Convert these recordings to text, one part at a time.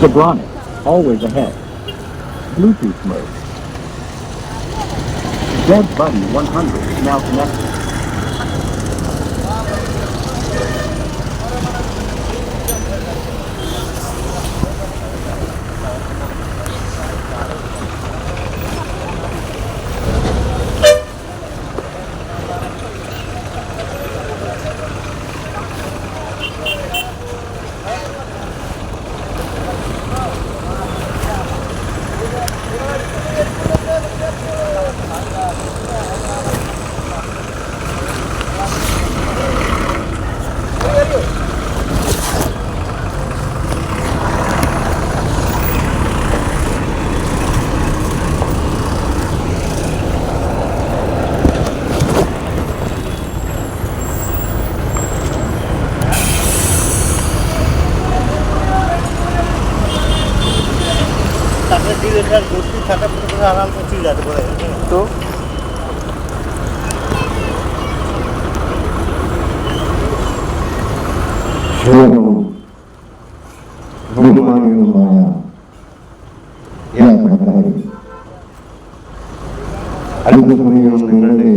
Zebronic, always ahead. Bluetooth mode. Dead Buddy 100 is now connected. তাকে director গোষ্ঠী থাকা পুরো আরাম করছি যাতে করে তো ശോകവും ബഹുമാനവുമായ യാത്രക്കാരെ അടുത്ത സമയം നിങ്ങളുടെ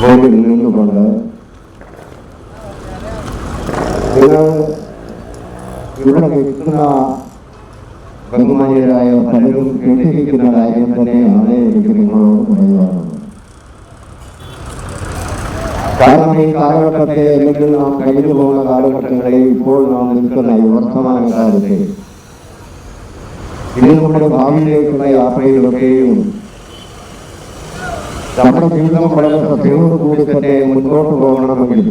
മുമ്പിൽ നിന്നുകൊണ്ട് ഇത് ഇവിടെ നിൽക്കുന്ന ബഹുമാനിയരായ പലരും കേട്ടിരിക്കുന്ന കാര്യം തന്നെയാണ് എനിക്ക് നിങ്ങളോട് പറയുവാനുള്ളത്. കാരണം ഈ കാലഘട്ടത്തെ അല്ലെങ്കിൽ നാം കഴിഞ്ഞു പോകുന്ന കാലഘട്ടങ്ങളെ ഇപ്പോൾ നാം നിൽക്കുന്ന ഈ വർത്തമാന കാലത്തെ ഇത് നമ്മുടെ ഭാവിയിലേക്കുള്ള യാത്രയിലൊക്കെയും നമ്മുടെ ജീവിതം വളരെ ശ്രദ്ധയോടുകൂടി തന്നെ മുന്നോട്ട് പോകണമെങ്കിൽ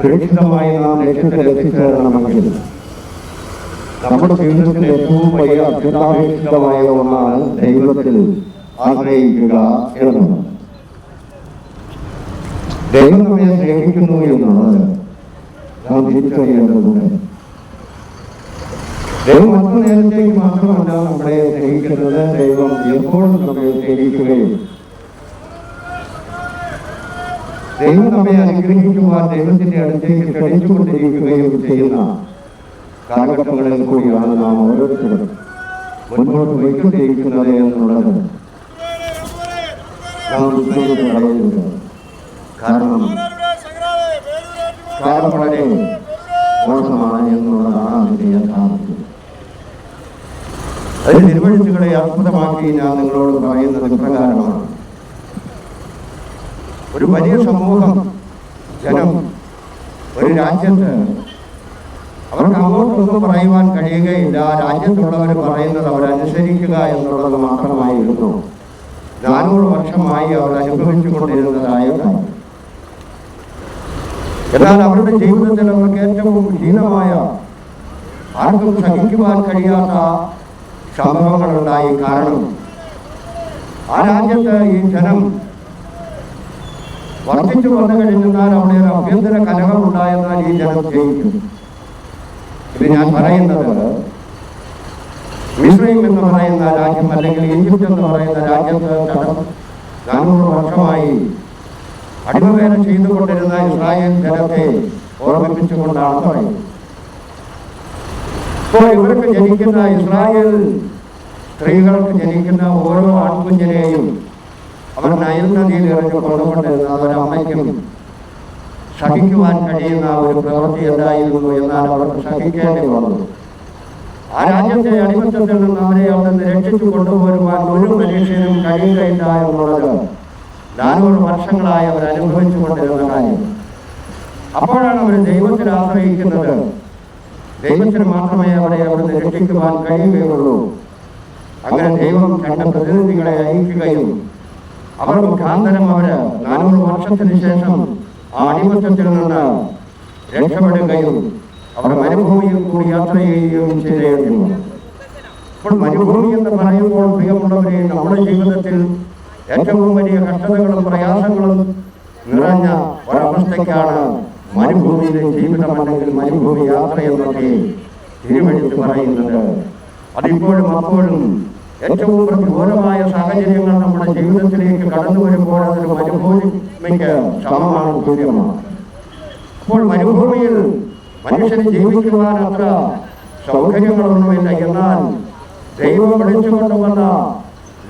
സുരക്ഷിതമായി നാം ലക്ഷ്യത്തിൽ എത്തിച്ചേരണമെങ്കിൽ നമ്മുടെ ജീവിതത്തിൽ ഏറ്റവും വലിയ അത്യന്താപേക്ഷിതമായ ഒന്നാണ് ദൈവത്തിൽ ആശ്രയിക്കുക എന്നത് ദൈവം നമ്മെ സ്നേഹിക്കുന്നു എന്നാണ് നാം തിരിച്ചറിയേണ്ടതുണ്ട്. ദൈവം അത്ര നേരത്തേക്ക് മാത്രമല്ല നമ്മളെ സ്നേഹിക്കുന്നത് ദൈവം എപ്പോഴും നമ്മെ സ്നേഹിക്കുകയും ദൈവം നമ്മെ അനുഗ്രഹിക്കുവാൻ ദൈവത്തിന്റെ അടുത്തേക്ക് ക്ഷണിച്ചുകൊണ്ടിരിക്കുകയും ചെയ്യുന്ന കാലഘട്ടങ്ങളിൽ കൂടിയാണ് നാം ഓരോരുത്തരും മുന്നോട്ട് പോയിക്കൊണ്ടിരിക്കുന്നത് എന്നുള്ളത് കാരണം കാലം വളരെ മോശമാണ് എന്നുള്ളതാണ് അതിന്റെ യാഥാർത്ഥ്യം. അതിന് തിരുവഴുത്തുകളെ അത്ഭുതമാക്കി ഞാൻ നിങ്ങളോട് പറയുന്നത് ഇപ്രകാരമാണ്. ഒരു വലിയ സമൂഹം ജനം ഒരു രാജ്യത്ത് അവർക്ക് അങ്ങോട്ടൊന്നും പറയുവാൻ കഴിയുകയില്ല. രാജ്യത്തുള്ളവർ പറയുന്നത് അവരനുസരിക്കുക എന്നുള്ളത് മാത്രമായിരുന്നു നാനൂറ് വർഷമായി അവർ അനുഭവിച്ചുകൊണ്ടിരുന്നതായ കാര്യം എന്നാൽ അവരുടെ ജീവിതത്തിൽ അവർക്ക് ഏറ്റവും ഹീനമായ ആർക്കും സഹിക്കുവാൻ കഴിയാത്ത സംഭവങ്ങളുണ്ടായി. കാരണം ആ രാജ്യത്ത് ഈ ജനം വർദ്ധിച്ചു വന്നു കഴിഞ്ഞാൽ അവിടെ ഒരു അഭ്യന്തര കലഹം ഉണ്ടായെന്നാൽ ഈ ജനം ജയിക്കും ഇത് ഞാൻ പറയുന്നത് മിശ്രയും എന്ന് പറയുന്ന രാജ്യം അല്ലെങ്കിൽ ഈജിപ്ത് എന്ന് പറയുന്ന രാജ്യത്ത് നാനൂറ് വർഷമായി അടിമവേദന ചെയ്തുകൊണ്ടിരുന്ന ഇസ്രായേൽ ജനത്തെ ഓർമ്മിപ്പിച്ചുകൊണ്ടാണ് പറയുന്നത്. ഇപ്പോൾ ഇവർക്ക് ജനിക്കുന്ന ഇസ്രായേൽ സ്ത്രീകൾക്ക് ജനിക്കുന്ന ഓരോ ആൺകുഞ്ഞിനെയും അവർ നദിയിൽ അവരമ്മയ്ക്കും സഹിക്കുവാൻ കഴിയുന്ന ഒരു പ്രവൃത്തി എന്തായിരുന്നു എന്നാൽ അവർക്ക് സഹിക്കേണ്ടി വന്നത്. ആ രാജ്യത്തെ അടിമത്തത്തിൽ നിന്ന് അവരെ അവിടെ നിന്ന് രക്ഷിച്ചു കൊണ്ടുപോരുവാൻ ഒരു മനുഷ്യനും കഴിയുകയില്ല എന്നുള്ളത് നാനൂറ് വർഷങ്ങളായി അവർ അനുഭവിച്ചു കൊണ്ടിരുന്ന കാര്യം അപ്പോഴാണ് അവർ ദൈവത്തിൽ ആശ്രയിക്കുന്നത് ദൈവത്തിന് മാത്രമേ അവരെ അവിടെ നിന്ന് രക്ഷിക്കുവാൻ കഴിയുകയുള്ളൂ. അങ്ങനെ ദൈവം രണ്ട് പ്രതിനിധികളെ അയക്കുകയും അവർ മുഖാന്തരം അവർ നാനൂറ് വർഷത്തിന് ശേഷം ആ അടിമത്തത്തിൽ നിന്ന് രക്ഷപ്പെടുകയും അവർ മരുഭൂമിയിൽ കൂടി യാത്ര ചെയ്യുകയും ചെയ്യുന്നു ഇപ്പോൾ മരുഭൂമി എന്ന് പറയുമ്പോൾ പ്രിയമുള്ളവരെ നമ്മുടെ ജീവിതത്തിൽ ഏറ്റവും വലിയ കഷ്ടതകളും പ്രയാസങ്ങളും നിറഞ്ഞ ഒരവസ്ഥയ്ക്കാണ് മരുഭൂമിയിലെ ജീവിതം അല്ലെങ്കിൽ മരുഭൂമി യാത്ര എന്നൊക്കെ തിരുമെടുത്ത് പറയുന്നത്. അതിപ്പോഴും അപ്പോഴും ഏറ്റവും പ്രതികൂലമായ സാഹചര്യങ്ങൾ നമ്മുടെ ജീവിതത്തിലേക്ക് കടന്നു വരുമ്പോൾ അതൊരു മരുഭൂമിക്ക് സമമാണ് തുല്യമാണ്. അപ്പോൾ മരുഭൂമിയിൽ മനുഷ്യന് ജീവിക്കുവാൻ അത്ര സൗകര്യങ്ങളൊന്നുമില്ല. എന്നാൽ ദൈവം വിളിച്ചുകൊണ്ടുവന്ന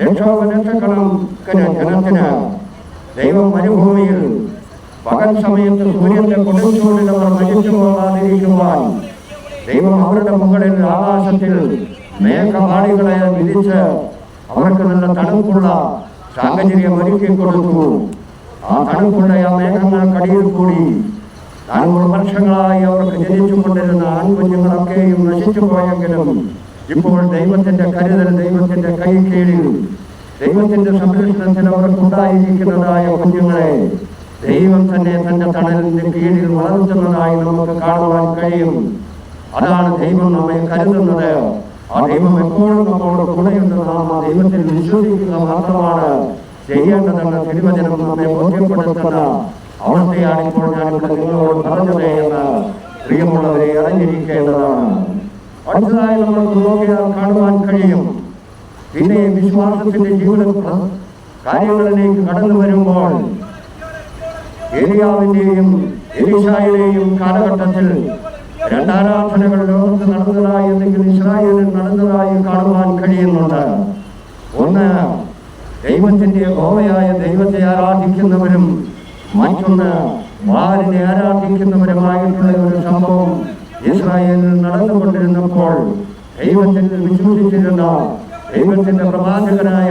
ലക്ഷോപലക്ഷക്കണക്കിന് ജനത്തിന് ദൈവം മരുഭൂമിയിൽ പകൽ സമയത്ത് സൂര്യന്റെ കൊടുച്ചൂടിൽ അവർ മരിച്ചു പോകാതിരിക്കുവാൻ ദൈവം അവരുടെ മുകളിൽ ആകാശത്തിൽ മേഘപാളികളെ വിധിച്ച് അവർക്ക് നല്ല തണുപ്പുള്ള സാഹചര്യം ഒരുക്കി ആ തണുപ്പുള്ള ആ മേഘങ്ങൾക്കടിയിൽ കൂടി നാനൂറ് വർഷങ്ങളായി അവർക്ക് ജനിച്ചുകൊണ്ടിരുന്ന ആൺകുഞ്ഞുങ്ങളൊക്കെയും നശിച്ചു പോയെങ്കിലും ഇപ്പോൾ ദൈവത്തിന്റെ കരുതൽ ദൈവത്തിന്റെ കൈ കീഴിൽ ദൈവത്തിന്റെ സംരക്ഷണത്തിൽ അവർക്കുണ്ടായിരിക്കുന്നതായ കുഞ്ഞുങ്ങളെ ദൈവം തന്നെ തന്റെ തണലിന്റെ കീഴിൽ വളർത്തുന്നതായി നമുക്ക് കാണുവാൻ കഴിയും. അതാണ് ദൈവം നമ്മെ കരുതുന്നത്. ആ ദൈവം എപ്പോഴും നമ്മോട് കൂടെയുണ്ട്. നാം ആ ദൈവത്തിൽ വിശ്വസിക്കുക മാത്രമാണ്. ചെയ്യേണ്ടതെന്ന് തിരുവചനം നമ്മെ ബോധ്യപ്പെടുത്തുന്ന അവസ്ഥയാണ് ഇപ്പോൾ ഞാൻ ഇവിടെ നിങ്ങളോട് പറഞ്ഞത് എന്ന് പ്രിയമുള്ളവരെ അറിഞ്ഞിരിക്കേണ്ടതാണ്. അടുത്തതായി നമ്മൾ നോക്കിയാൽ കാണുവാൻ കഴിയും. പിന്നെ വിശ്വാസത്തിന്റെ ജീവിത കാര്യങ്ങളിലേക്ക് കടന്നു വരുമ്പോൾ ഏരിയാവിന്റെയും എലിശായുടെയും കാലഘട്ടത്തിൽ രണ്ടാരാധനകൾ ലോകത്ത് നടന്നതായി അല്ലെങ്കിൽ ഇസ്രായേലിൽ നടന്നതായി കാണുവാൻ കഴിയുന്നുണ്ട്. ഒന്ന് ദൈവത്തിന്റെ ഓവയായ ദൈവത്തെ ആരാധിക്കുന്നവരും മറ്റൊന്ന് ബാലിനെ ആരാധിക്കുന്നവരുമായിട്ടുള്ള ഒരു സംഭവം ഇസ്രായേലിൽ നടന്നുകൊണ്ടിരുന്നപ്പോൾ ദൈവത്തിൽ വിശ്വസിച്ചിരുന്ന ദൈവത്തിന്റെ പ്രവാചകനായ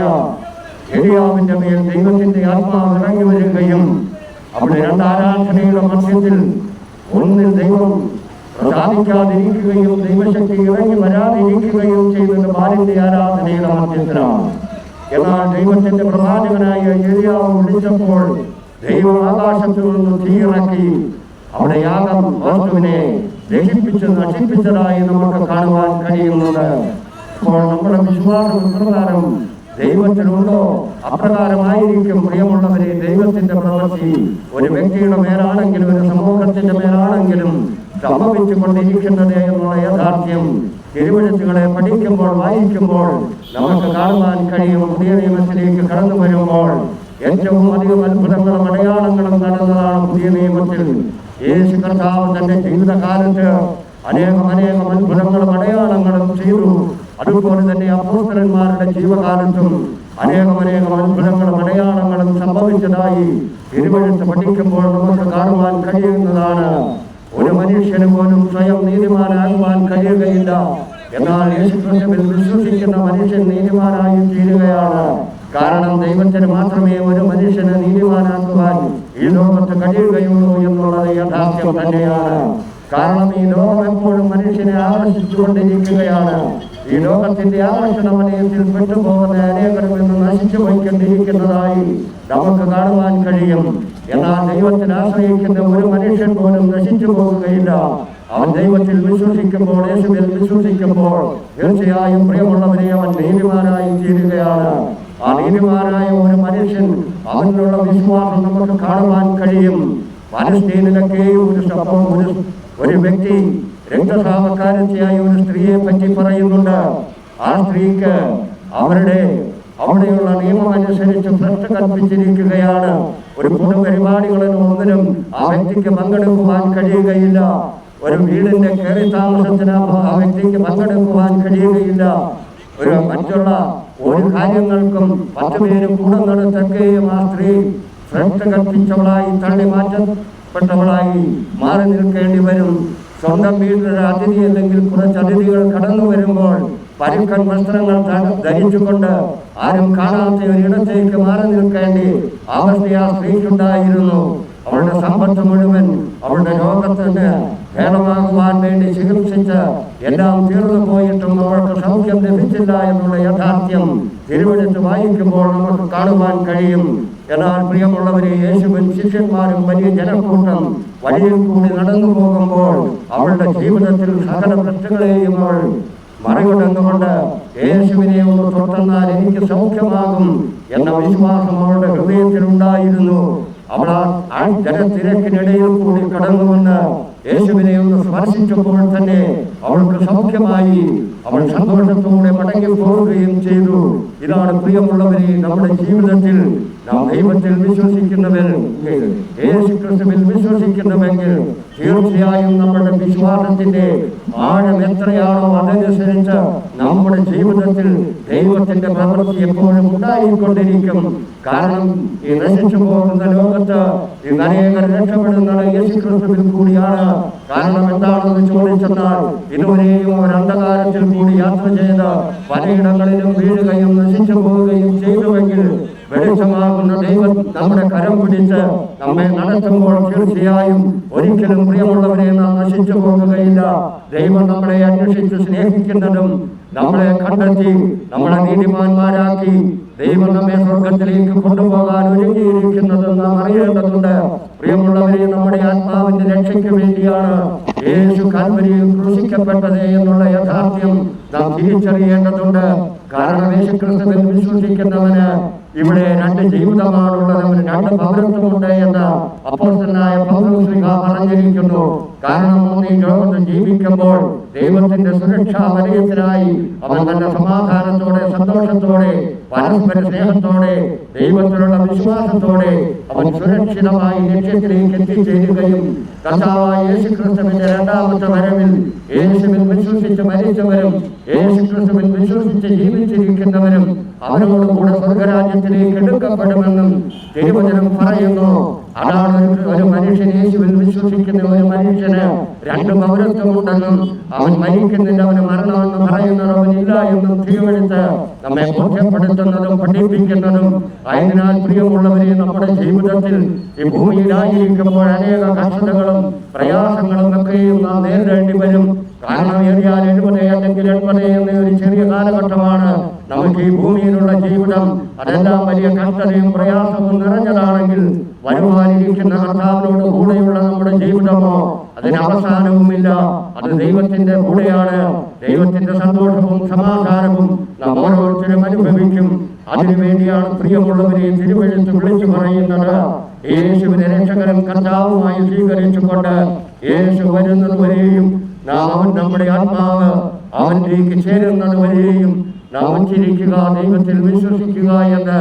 എലിയാവിന്റെ മേൽ ദൈവത്തിന്റെ ആത്മാവ് ഇറങ്ങി വരികയും അവിടെ രണ്ട് ആരാധനയുടെ മധ്യത്തിൽ ഒന്നിൽ ദൈവം പ്രസാദിക്കാതിരിക്കുകയും ദൈവശക്തി ഇറങ്ങി വരാതിരിക്കുകയും ചെയ്യുന്ന ബാലിന്റെ ആരാധനയുടെ മധ്യത്തിലാണ് എന്നാൽ ദൈവത്തിന്റെ പ്രവാചകനായ ഏരിയാവ് വിളിച്ചപ്പോൾ ദൈവം ആകാശത്തു നിന്ന് തീയിറക്കി അവിടെ യാഗം വസ്തുവിനെ ദഹിപ്പിച്ച് നശിപ്പിച്ചതായി നമുക്ക് കാണുവാൻ കഴിയുന്നത്. അപ്പോൾ നമ്മുടെ വിശ്വാസം പ്രകാരം ദൈവത്തിലുണ്ടോ? അപ്രകാരമായിരിക്കും. പ്രിയമുള്ളവരെ ദൈവത്തിന്റെ പ്രവൃത്തി ഒരു വ്യക്തിയുടെ മേലാണെങ്കിലും ഒരു സമൂഹത്തിന്റെ മേലാണെങ്കിലും സംഭവിച്ചു കൊണ്ടിരിക്കുന്നത് എന്നുള്ള യാഥാർത്ഥ്യം തിരുവഴുത്തുകളെ പഠിക്കുമ്പോൾ വായിക്കുമ്പോൾ നമുക്ക് കാണുവാൻ കഴിയും. പുതിയ നിയമത്തിലേക്ക് കടന്നു വരുമ്പോൾ ഏറ്റവും അധികം അത്ഭുതങ്ങളും അടയാളങ്ങളും നടന്നതാണ് പുതിയ നിയമത്തിൽ. യേശു കർത്താവ് തന്റെ ജീവിതകാലത്ത് അനേകം അനേകം അത്ഭുതങ്ങളും അടയാളങ്ങളും ചെയ്തു. അതുപോലെ തന്നെ അപ്പോസ്തലന്മാരുടെ ജീവകാലത്തും അനേകം അനേകം അത്ഭുതങ്ങളും അടയാളങ്ങളും സംഭവിച്ചതായി തിരുവഴുത്ത് പഠിക്കുമ്പോൾ നമുക്ക് കാണുവാൻ കഴിയുന്നതാണ്. ഒരു മനുഷ്യന് പോലും സ്വയം നീതിമാനാകുവാൻ കഴിയുകയില്ല. എന്നാൽ യേശുക്രിസ്തുവിൽ വിശ്വസിക്കുന്ന മനുഷ്യൻ നീതിമാനായി തീരുകയാണ്. കാരണം ദൈവത്തിന് മാത്രമേ ഒരു മനുഷ്യനെ നീതിമാനാക്കുവാൻ ഈ ലോകത്ത് കഴിയുകയുള്ളൂ എന്നുള്ളത് യാഥാർത്ഥ്യം തന്നെയാണ്. കാരണം ഈ ലോകം എപ്പോഴും മനുഷ്യനെ ആകർഷിച്ചുകൊണ്ടിരിക്കുകയാണ്. ഈ ലോകത്തിന്റെ ആകർഷണ വലയത്തിൽ പെട്ടുപോകുന്ന അനേകരും ഇന്ന് നശിച്ചു പോയിക്കൊണ്ടിരിക്കുന്നതായി നമുക്ക് കാണുവാൻ കഴിയും. എന്നാൽ ദൈവത്തിൽ ആശ്രയിക്കുന്ന ഒരു മനുഷ്യൻ പോലും നശിച്ചു പോകുകയില്ല. അവൻ ദൈവത്തിൽ വിശ്വസിക്കുമ്പോൾ യേശുവിൽ വിശ്വസിക്കുമ്പോൾ തീർച്ചയായും പ്രിയമുള്ളവരെ അവൻ നീതിമാനായി തീരുകയാണ്. ആ നീതിമാനായ ഒരു മനുഷ്യൻ അവനിലുള്ള വിശ്വാസം നമുക്ക് കാണുവാൻ കഴിയും. പലസ്തീനിലൊക്കെയും ഒരു സ്വഭാവം ഒരു ഒരു വ്യക്തി രക്തസ്രാവക്കാരത്തിയായ ഒരു സ്ത്രീയെ പറ്റി പറയുന്നുണ്ട്. ആ സ്ത്രീക്ക് അവരുടെ അവിടെയുള്ള നിയമം അനുസരിച്ച് ഭ്രഷ്ട കൽപ്പിച്ചിരിക്കുകയാണ്. ഒരു പൊതുപരിപാടികളിലും ഒന്നിനും ആ വ്യക്തിക്ക് പങ്കെടുക്കുവാൻ കഴിയുകയില്ല. ഒരു വീടിന്റെ കയറി താമസത്തിന് ആ വ്യക്തിക്ക് പങ്കെടുക്കുവാൻ കഴിയുകയില്ല. ഒരു മറ്റുള്ള ഒരു കാര്യങ്ങൾക്കും പത്ത് പേര് കൂടുന്നിടത്തൊക്കെയും ആ സ്ത്രീ ഭ്രഷ്ട കൽപ്പിച്ചവളായി തള്ളി മാറ്റപ്പെട്ടവളായി മാറി നിൽക്കേണ്ടി വരും. സ്വന്തം വീട്ടിലൊരു അതിഥി അല്ലെങ്കിൽ കുറച്ച് അതിഥികൾ കടന്നു വരുമ്പോൾ പരുക്കൻ വസ്ത്രങ്ങൾ ധരിച്ചുകൊണ്ട് ആരും കാണാത്ത ഒരിടത്തേക്ക് മാറി നിൽക്കേണ്ടി അവസ്ഥ ആ സ്ത്രീക്കുണ്ടായിരുന്നു. അവളുടെ സമ്പത്ത് മുഴുവൻ അവളുടെ രോഗത്തിന് ഭേദമാകുവാൻ വേണ്ടി ചികിത്സിച്ച് എല്ലാം തീർന്നു പോയിട്ടും അവർക്ക് സൗഖ്യം ലഭിച്ചില്ല എന്നുള്ള യാഥാർത്ഥ്യം തിരുവഴുത്ത് വായിക്കുമ്പോൾ നമുക്ക് കാണുവാൻ കഴിയും. എന്നാൽ പ്രിയമുള്ളവരെ യേശുവിൻ ശിഷ്യന്മാരും വലിയ ജനക്കൂട്ടം വഴിയിൽ കൂടി നടന്നു പോകുമ്പോൾ അവളുടെ ജീവിതത്തിൽ സകല പ്രശ്നങ്ങളെയും അവൾ മറികടന്നുകൊണ്ട് യേശുവിനെ ഒന്ന് തൊട്ടെന്നാൽ എനിക്ക് സൗഖ്യമാകും എന്ന വിശ്വാസം അവളുടെ ഹൃദയത്തിലുണ്ടായിരുന്നു. അവൾ ആ- ജനത്തിരക്കിനിടയിൽ കൂടി കടന്നു വന്ന് യേശുവിനെ ഒന്ന് സ്പർശിച്ചപ്പോൾ തന്നെ അവൾക്ക് സൗഖ്യമായി അവൾ സന്തോഷത്തോടെ മടങ്ങി പോവുകയും ചെയ്തു. ഇതാണ് പ്രിയമുള്ളവരെ നമ്മുടെ ജീവിതത്തിൽ നാം ദൈവത്തിൽ വിശ്വസിക്കുന്നവർ യേശു ക്രിസ്തുവിൽ വിശ്വസിക്കുന്നുവെങ്കിൽ തീർച്ചയായും നമ്മുടെ വിശ്വാസത്തിന്റെ ആഴം എത്രയാണോ അതനുസരിച്ച് നമ്മുടെ ജീവിതത്തിൽ ദൈവത്തിന്റെ പ്രവൃത്തി എപ്പോഴും ഉണ്ടായിക്കൊണ്ടിരിക്കും. കാരണം ഈ നശിച്ചു പോകുന്ന ലോകത്ത് അനേകർ രക്ഷപ്പെടുന്നത് യേശുക്രിസ്തുവിൽ കൂടിയാണ്. കാരണം എന്താണെന്ന് ചോദിച്ചെന്നാൽ ഇതുവരെയും ഒരു അന്ധകാരത്തിൽ കൂടി യാത്ര ചെയ്ത് പലയിടങ്ങളിലും വീഴുകയും നശിച്ചു പോവുകയും ചെയ്തുവെങ്കിൽ വെളിച്ചമാകുന്ന ദൈവം നമ്മുടെ കരം പിടിച്ച് നമ്മെ നടത്തുമ്പോൾ തീർച്ചയായും ഒരിക്കലും പ്രിയമുള്ളവരെ നാം നശിച്ചു പോകുകയില്ല. ദൈവം നമ്മളെ അന്വേഷിച്ച് സ്നേഹിക്കുന്നതും നമ്മളെ കണ്ടെത്തി നമ്മളെ നീതിമാന്മാരാക്കി ദൈവം നമ്മെ സ്വർഗത്തിലേക്ക് കൊണ്ടുപോകാൻ ഒരുങ്ങിയിരിക്കുന്നതും നാം അറിയേണ്ടതുണ്ട്. പ്രിയമുള്ളവരെ നമ്മുടെ ആത്മാവിന്റെ രക്ഷയ്ക്ക് വേണ്ടിയാണ് യേശു കാൽവരിയിൽ ക്രൂശിക്കപ്പെട്ടത് എന്നുള്ള യാഥാർത്ഥ്യം നാം തിരിച്ചറിയേണ്ടതുണ്ട്. കാരണം യേശു ക്രിസ്തുവിൽ വിശ്വസിക്കുന്നവന് ഇവിടെ രണ്ട് ജീവിതമാണുള്ളത് അവന് രണ്ട് പൗരത്വമുണ്ട് എന്ന് അപ്പോസ്തലനായ പൗലോസ്ലിഹ പറഞ്ഞിരിക്കുന്നു. കാരണം ഈ ലോകത്ത് ജീവിക്കുമ്പോൾ ദൈവത്തിന്റെ സുരക്ഷാ വലയത്തിനായി അവൻ നല്ല സമാധാനത്തോടെ സന്തോഷത്തോടെ പരസ്പര സ്നേഹത്തോടെ ദൈവത്തിലുള്ള വിശ്വാസത്തോടെ അവൻ സുരക്ഷിതമായി ലക്ഷ്യത്തിലേക്ക് എത്തിച്ചേരുകയും കർത്താവായ യേശു ക്രിസ്തുവിന്റെ രണ്ടാമത്തെ വരവിൽ യേശുവിൽ വിശ്വസിച്ച് മരിച്ചവരും യേശുക്രിസ്തുവിൽ വിശ്വസിച്ച് ജീവിച്ചിരിക്കുന്നവരും അവനോട് കൂടെ സ്വർഗരാജ്യത്തിലേക്ക് എടുക്കപ്പെടുമെന്നും തിരുവചനം പറയുന്നു. ഒരു- മനുഷ്യൻ ഒരു നമ്മുടെ ജീവിതത്തിൽ ഈ പ്രയാസങ്ങളും ഒക്കെയും നാം നേരിടേണ്ടി വരും. കാരണം ഏറിയാൽ എഴുപത് അല്ലെങ്കിൽ എൺപത് എന്ന ഒരു ചെറിയ കാലഘട്ടമാണ്. നമുക്ക് ഈ ഭൂമിയിലുള്ള ജീവിതം അതെല്ലാം വലിയ കഷ്ടതയും പ്രയാസവും നിറഞ്ഞതാണെങ്കിൽ വരുവാനിരിക്കുന്ന കർത്താവിനോട് കൂടെയുള്ള നമ്മുടെ ജീവിതമോ അതിന് അവസാനവുമില്ല. അത് ദൈവത്തിന്റെ കൂടെയാണ്. ദൈവത്തിന്റെ സന്തോഷവും സമാധാനവും നാം ഓരോരുത്തരും അനുഭവിക്കും. അതിനുവേണ്ടിയാണ് പ്രിയമുള്ളവരെ തിരുവഴുത്ത് വിളിച്ചു പറയുന്നത്. യേശുവിനെ രക്ഷകരം കർത്താവുമായി സ്വീകരിച്ചുകൊണ്ട് യേശു വരുന്നതുവരെയും നാം അവൻ നമ്മുടെ ആത്മാവ് അവനിലേക്ക് ചേരുന്നത് വരെയും നാം വഞ്ചിരിക്കുക ദൈവത്തിൽ വിശ്വസിക്കുക എന്ന്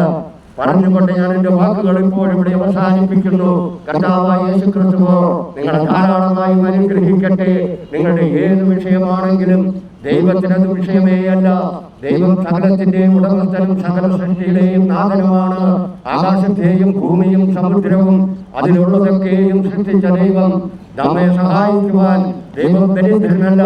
പറഞ്ഞുകൊണ്ട് ഞാൻ എന്റെ വാക്കുകൾ ഇപ്പോൾ ഇവിടെ അവസാനിപ്പിക്കുന്നു. കർത്താവായ യേശുക്രിസ്തുവോ നിങ്ങളെ ധാരാളമായി അനുഗ്രഹിക്കട്ടെ. നിങ്ങളുടെ ഏത് വിഷയമാണെങ്കിലും ദൈവത്തിനത് വിഷയമേ അല്ല. ദൈവം സകലത്തിന്റെയും ഉടമസ്ഥനും സകല സൃഷ്ടിയുടെയും നാഥനുമാണ്. ആകാശത്തെയും ഭൂമിയും സമുദ്രവും അതിലുള്ളതൊക്കെയും സൃഷ്ടിച്ച ദൈവം നമ്മെ സഹായിക്കുവാൻ ദൈവം ദരിദ്രനല്ല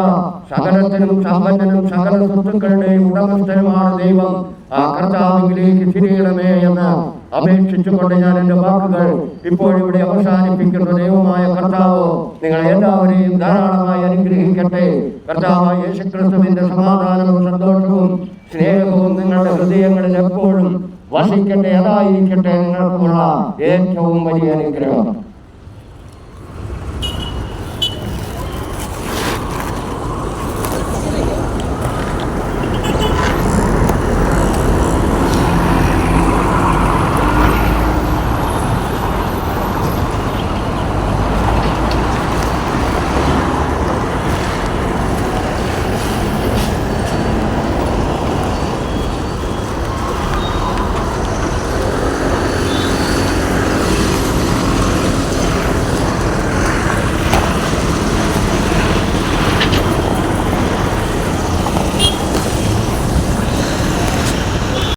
സകലത്തിനും സമ്പന്നനും സകല സ്വത്തുക്കളുടെയും ഉടമസ്ഥനുമാണ് ദൈവം. ആ കർത്താവിലേക്ക് തിരിയണമേ എന്ന് അപേക്ഷിച്ചുകൊണ്ട് ഞാൻ എന്റെ വാക്കുകൾ ഇപ്പോഴിവിടെ അവസാനിപ്പിക്കുന്ന ദൈവമായ കർത്താവ് നിങ്ങളെ എല്ലാവരെയും ധാരാളമായി അനുഗ്രഹിക്കട്ടെ. കർത്താവ് യേശുക്രിസ്തുവിന്റെ സമാധാനവും സന്തോഷവും സ്നേഹവും നിങ്ങളുടെ ഹൃദയങ്ങളിൽ എപ്പോഴും വസിക്കട്ടെ അതായിരിക്കട്ടെ നിങ്ങൾക്കുള്ള ഏറ്റവും വലിയ അനുഗ്രഹം.